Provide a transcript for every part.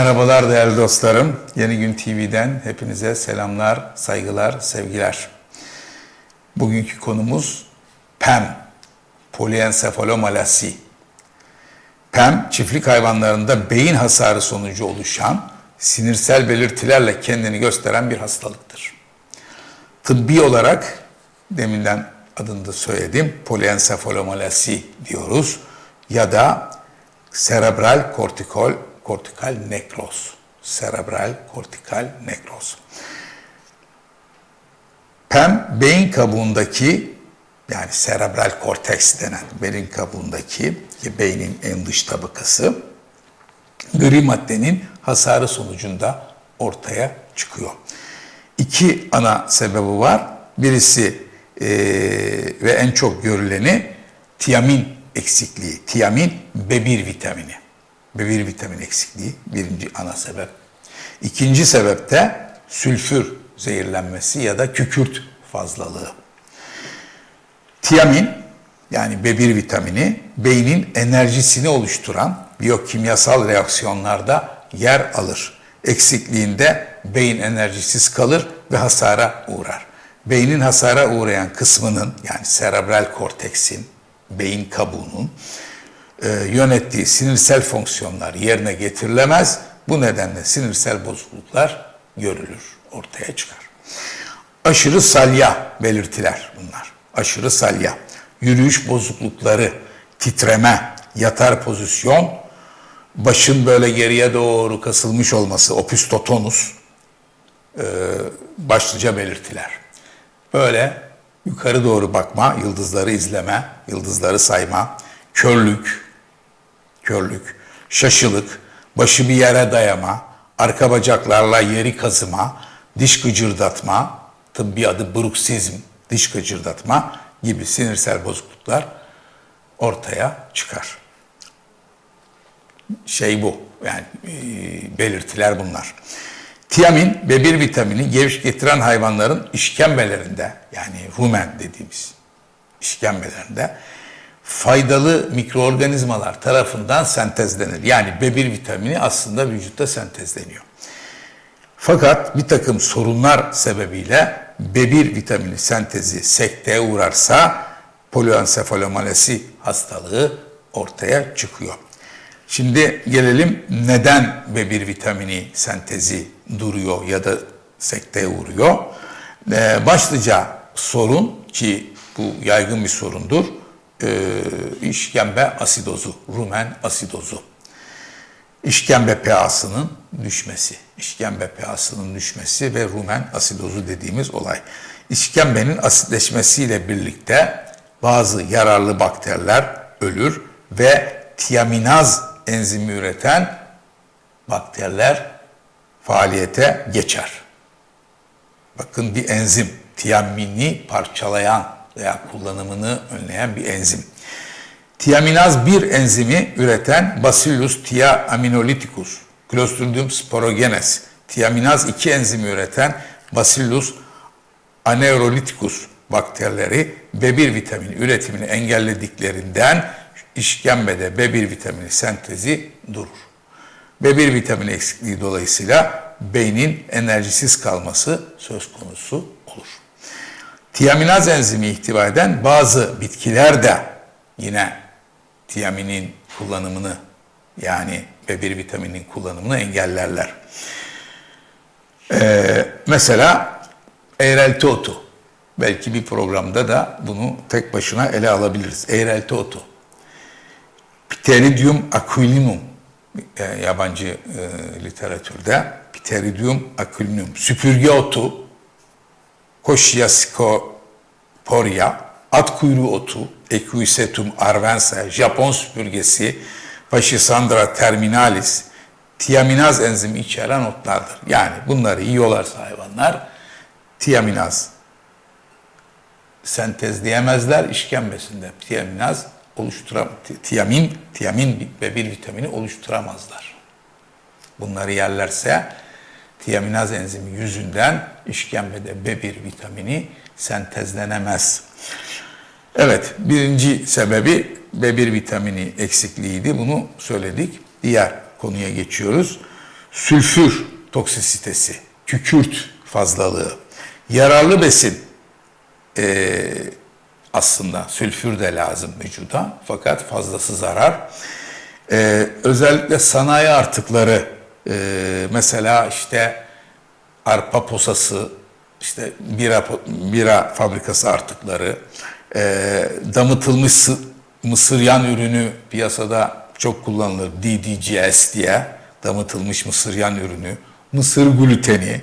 Merhabalar değerli dostlarım. Yeni Gün TV'den hepinize selamlar, saygılar, sevgiler. Bugünkü konumuz PEM, poliensefalomalasi. PEM, çiftlik hayvanlarında beyin hasarı sonucu oluşan sinirsel belirtilerle kendini gösteren bir hastalıktır. Tıbbi olarak deminden adını da söyledim, poliensefalomalasi diyoruz ya da serebral kortikol kortikal nekroz. Serebral kortikal nekroz. PEM beyin kabuğundaki yani serebral korteks denen beyin kabuğundaki ki beynin en dış tabakası gri maddenin hasarı sonucunda ortaya çıkıyor. İki ana sebebi var. Birisi e, ve en çok görüleni tiamin eksikliği. Tiamin B1 vitamini. B1 vitamin eksikliği birinci ana sebep. İkinci sebep de sülfür zehirlenmesi ya da kükürt fazlalığı. Tiamin yani B1 vitamini beynin enerjisini oluşturan biyokimyasal reaksiyonlarda yer alır. Eksikliğinde beyin enerjisiz kalır ve hasara uğrar. Beynin hasara uğrayan kısmının yani serebral korteksin, beyin kabuğunun yönettiği sinirsel fonksiyonlar yerine getirilemez. Bu nedenle sinirsel bozukluklar görülür, ortaya çıkar. Aşırı salya belirtiler bunlar. Aşırı salya, yürüyüş bozuklukları, titreme, yatar pozisyon, başın böyle geriye doğru kasılmış olması, opistotonus, e, başlıca belirtiler. Böyle yukarı doğru bakma, yıldızları izleme, yıldızları sayma, körlük, körlük, şaşılık, başı bir yere dayama, arka bacaklarla yeri kazıma, diş gıcırdatma, tıbbi adı bruksizm, diş gıcırdatma gibi sinirsel bozukluklar ortaya çıkar. Şey bu, yani e, belirtiler bunlar. Tiamin B1 vitamini geviş getiren hayvanların işkembelerinde yani rumen dediğimiz işkembelerinde faydalı mikroorganizmalar tarafından sentezlenir. Yani B1 vitamini aslında vücutta sentezleniyor. Fakat bir takım sorunlar sebebiyle B1 vitamini sentezi sekteye uğrarsa poliensefalomalesi hastalığı ortaya çıkıyor. Şimdi gelelim neden B1 vitamini sentezi duruyor ya da sekteye uğruyor. Ee, başlıca sorun ki bu yaygın bir sorundur e, işkembe asidozu, rumen asidozu. İşkembe pH'sının düşmesi, işkembe pH'sının düşmesi ve rumen asidozu dediğimiz olay. İşkembenin asitleşmesiyle birlikte bazı yararlı bakteriler ölür ve tiaminaz enzimi üreten bakteriler faaliyete geçer. Bakın bir enzim tiamini parçalayan veya kullanımını önleyen bir enzim. Tiaminaz 1 enzimi üreten Bacillus thiaminoliticus, Clostridium sporogenes, tiaminaz 2 enzimi üreten Bacillus anaerolyticus bakterileri B1 vitamini üretimini engellediklerinden işkembede B1 vitamini sentezi durur. B1 vitamini eksikliği dolayısıyla beynin enerjisiz kalması söz konusu olur. Tiaminaz enzimi ihtiva eden bazı bitkiler de yine tiaminin kullanımını yani B1 vitaminin kullanımını engellerler. Ee, mesela eğrelti otu. Belki bir programda da bunu tek başına ele alabiliriz. Eğrelti otu. Pteridium aquilinum e, yabancı e, literatürde Pteridium aquilinum süpürge otu Koşiascoporia, at kuyruğu otu, Equisetum arvensa, Japon süpürgesi, Pachyssandra terminalis, tiaminaz enzimi içeren otlardır. Yani bunları yiyorlarsa hayvanlar tiaminaz sentezleyemezler işkembesinde. Tiaminaz oluşturam tiamin, tiamin ve bir vitamini oluşturamazlar. Bunları yerlerse tiaminaz enzimi yüzünden işkembede B1 vitamini sentezlenemez. Evet, birinci sebebi B1 vitamini eksikliğiydi. Bunu söyledik. Diğer konuya geçiyoruz. Sülfür toksisitesi, kükürt fazlalığı, yararlı besin e, aslında sülfür de lazım vücuda fakat fazlası zarar. E, özellikle sanayi artıkları e, mesela işte arpa posası, işte bira, bira fabrikası artıkları, e, damıtılmış sı- mısır yan ürünü piyasada çok kullanılır. DDGS diye damıtılmış mısır yan ürünü, mısır gluteni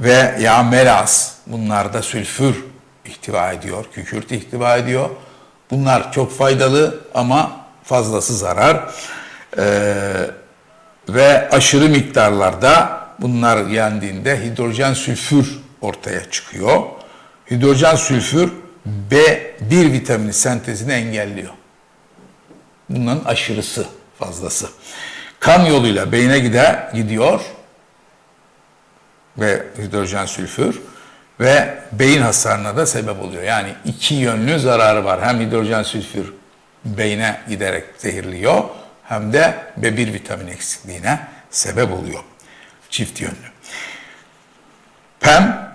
ve yağ melaz bunlarda sülfür ihtiva ediyor, kükürt ihtiva ediyor. Bunlar çok faydalı ama fazlası zarar. Ee, ve aşırı miktarlarda bunlar yendiğinde hidrojen sülfür ortaya çıkıyor. Hidrojen sülfür B1 vitamini sentezini engelliyor. Bunların aşırısı, fazlası. Kan yoluyla beyne gider, gidiyor ve hidrojen sülfür ve beyin hasarına da sebep oluyor. Yani iki yönlü zararı var. Hem hidrojen sülfür beyne giderek zehirliyor hem de B1 vitamin eksikliğine sebep oluyor. Çift yönlü. PEM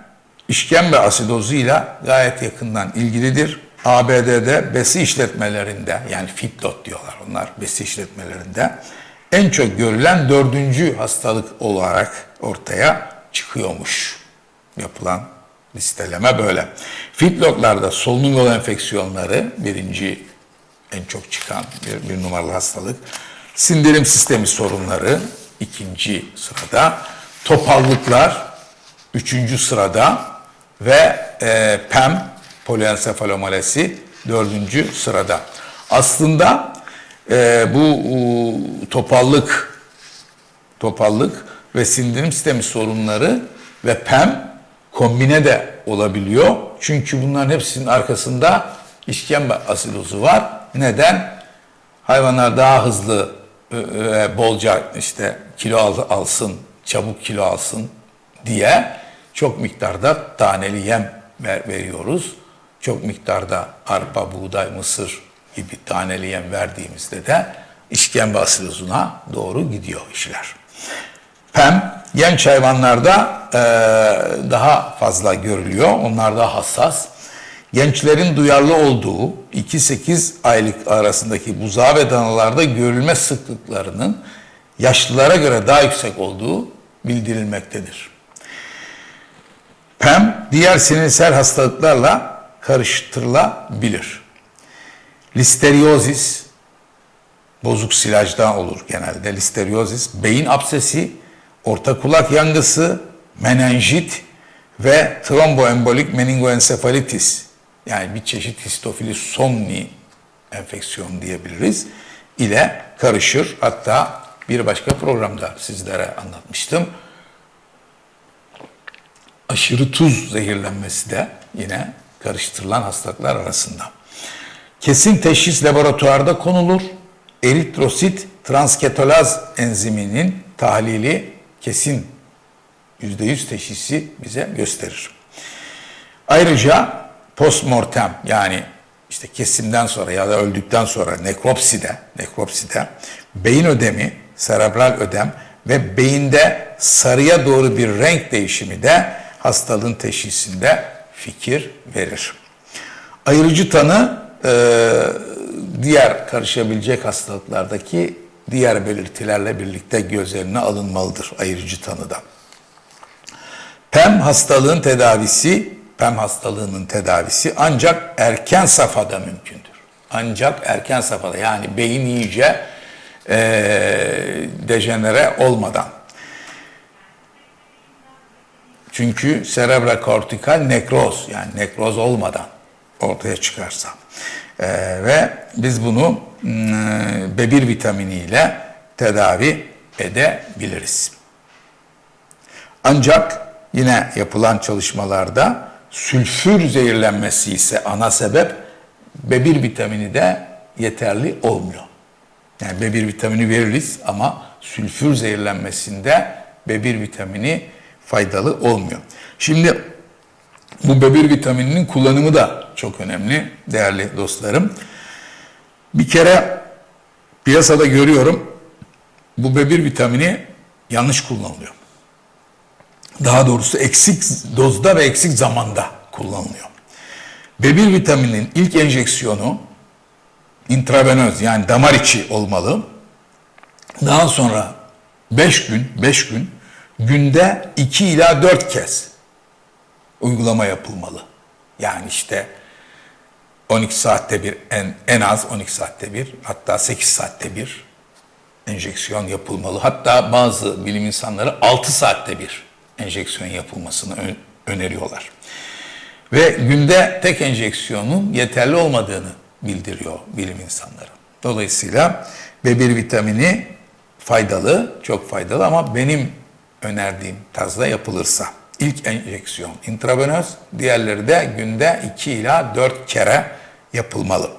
işkembe asidozuyla gayet yakından ilgilidir. ABD'de besi işletmelerinde yani feedlot diyorlar onlar besi işletmelerinde en çok görülen dördüncü hastalık olarak ortaya çıkıyormuş. Yapılan listeleme böyle. Feedlotlarda solunum yolu enfeksiyonları birinci en çok çıkan bir, bir numaralı hastalık. Sindirim sistemi sorunları ikinci sırada. Topallıklar üçüncü sırada ve e, PEM poliensefalomalesi dördüncü sırada. Aslında e, bu u, topallık topallık ve sindirim sistemi sorunları ve PEM kombine de olabiliyor. Çünkü bunların hepsinin arkasında işkembe asidozu var. Neden? Hayvanlar daha hızlı ve bolca işte kilo al- alsın, çabuk kilo alsın diye çok miktarda taneli yem ver- veriyoruz. Çok miktarda arpa, buğday, mısır gibi taneli yem verdiğimizde de işkembe asidozuna doğru gidiyor işler. PEM genç hayvanlarda e, daha fazla görülüyor. Onlar daha hassas. Gençlerin duyarlı olduğu 2-8 aylık arasındaki buzağı ve danalarda görülme sıklıklarının yaşlılara göre daha yüksek olduğu bildirilmektedir. PEM diğer sinirsel hastalıklarla karıştırılabilir. Listeriozis, bozuk silajdan olur genelde listeriozis, beyin absesi, orta kulak yangısı, menenjit ve tromboembolik meningoensefalitis yani bir çeşit histofili somni enfeksiyon diyebiliriz ile karışır. Hatta bir başka programda sizlere anlatmıştım. Aşırı tuz zehirlenmesi de yine karıştırılan hastalıklar arasında. Kesin teşhis laboratuvarda konulur. Eritrosit transketolaz enziminin tahlili kesin %100 teşhisi bize gösterir. Ayrıca postmortem yani işte kesimden sonra ya da öldükten sonra nekropside, nekropside beyin ödemi, serebral ödem ve beyinde sarıya doğru bir renk değişimi de hastalığın teşhisinde fikir verir. Ayırıcı tanı e, diğer karışabilecek hastalıklardaki diğer belirtilerle birlikte göz önüne alınmalıdır ayırıcı tanıda. PEM hastalığın tedavisi, PEM hastalığının tedavisi ancak erken safhada mümkündür. Ancak erken safhada yani beyin iyice e, dejenere olmadan. Çünkü serebral kortikal nekroz yani nekroz olmadan ortaya çıkarsa. Ee, ve biz bunu mm, B1 vitaminiyle tedavi edebiliriz. Ancak yine yapılan çalışmalarda sülfür zehirlenmesi ise ana sebep B1 vitamini de yeterli olmuyor. Yani B1 vitamini veririz ama sülfür zehirlenmesinde B1 vitamini faydalı olmuyor. Şimdi bu B1 vitamininin kullanımı da çok önemli değerli dostlarım. Bir kere piyasada görüyorum bu B1 vitamini yanlış kullanılıyor. Daha doğrusu eksik dozda ve eksik zamanda kullanılıyor. B1 vitamininin ilk enjeksiyonu intravenöz yani damar içi olmalı. Daha sonra 5 gün 5 gün günde 2 ila 4 kez uygulama yapılmalı. Yani işte 12 saatte bir en, en az 12 saatte bir hatta 8 saatte bir enjeksiyon yapılmalı. Hatta bazı bilim insanları 6 saatte bir enjeksiyon yapılmasını öneriyorlar. Ve günde tek enjeksiyonun yeterli olmadığını bildiriyor bilim insanları. Dolayısıyla B1 vitamini faydalı, çok faydalı ama benim önerdiğim tarzda yapılırsa ilk enjeksiyon intravenöz, diğerleri de günde 2 ila 4 kere yapılmalı.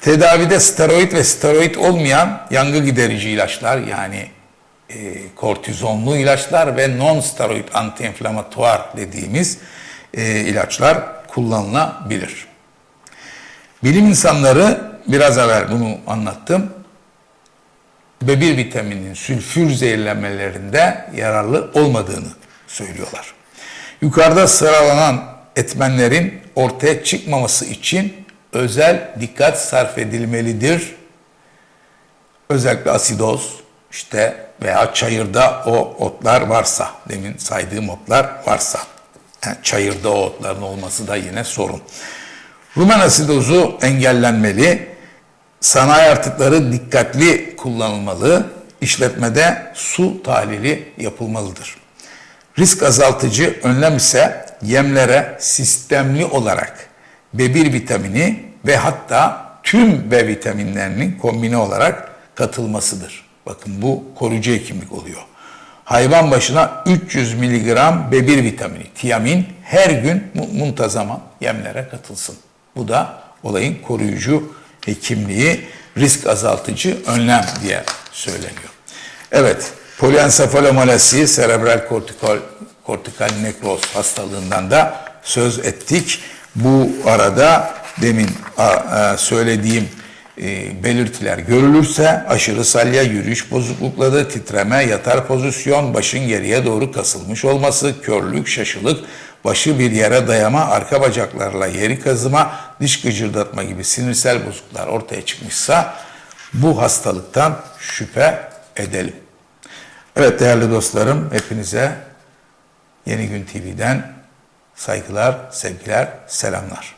Tedavide steroid ve steroid olmayan yangı giderici ilaçlar yani e, kortizonlu ilaçlar ve non-steroid anti-inflamatuar dediğimiz e, ilaçlar kullanılabilir. Bilim insanları biraz evvel bunu anlattım. B1 vitamininin sülfür zehirlenmelerinde yararlı olmadığını söylüyorlar. Yukarıda sıralanan etmenlerin ortaya çıkmaması için özel dikkat sarf edilmelidir. Özellikle asidoz işte veya çayırda o otlar varsa, demin saydığım otlar varsa. Yani çayırda o otların olması da yine sorun. Rumen asidozu engellenmeli, sanayi artıkları dikkatli kullanılmalı, işletmede su tahlili yapılmalıdır. Risk azaltıcı önlem ise yemlere sistemli olarak B1 vitamini ve hatta tüm B vitaminlerinin kombine olarak katılmasıdır. Bakın bu koruyucu hekimlik oluyor. Hayvan başına 300 mg B1 vitamini, tiamin her gün muntazaman yemlere katılsın. Bu da olayın koruyucu hekimliği, risk azaltıcı önlem diye söyleniyor. Evet, poliensefalomalasi, serebral kortikal, kortikal nekroz hastalığından da söz ettik. Bu arada demin söylediğim e, belirtiler görülürse aşırı salya, yürüyüş bozuklukları, titreme, yatar pozisyon, başın geriye doğru kasılmış olması, körlük, şaşılık, başı bir yere dayama, arka bacaklarla yeri kazıma, diş gıcırdatma gibi sinirsel bozukluklar ortaya çıkmışsa bu hastalıktan şüphe edelim. Evet değerli dostlarım hepinize Yeni Gün TV'den saygılar, sevgiler, selamlar.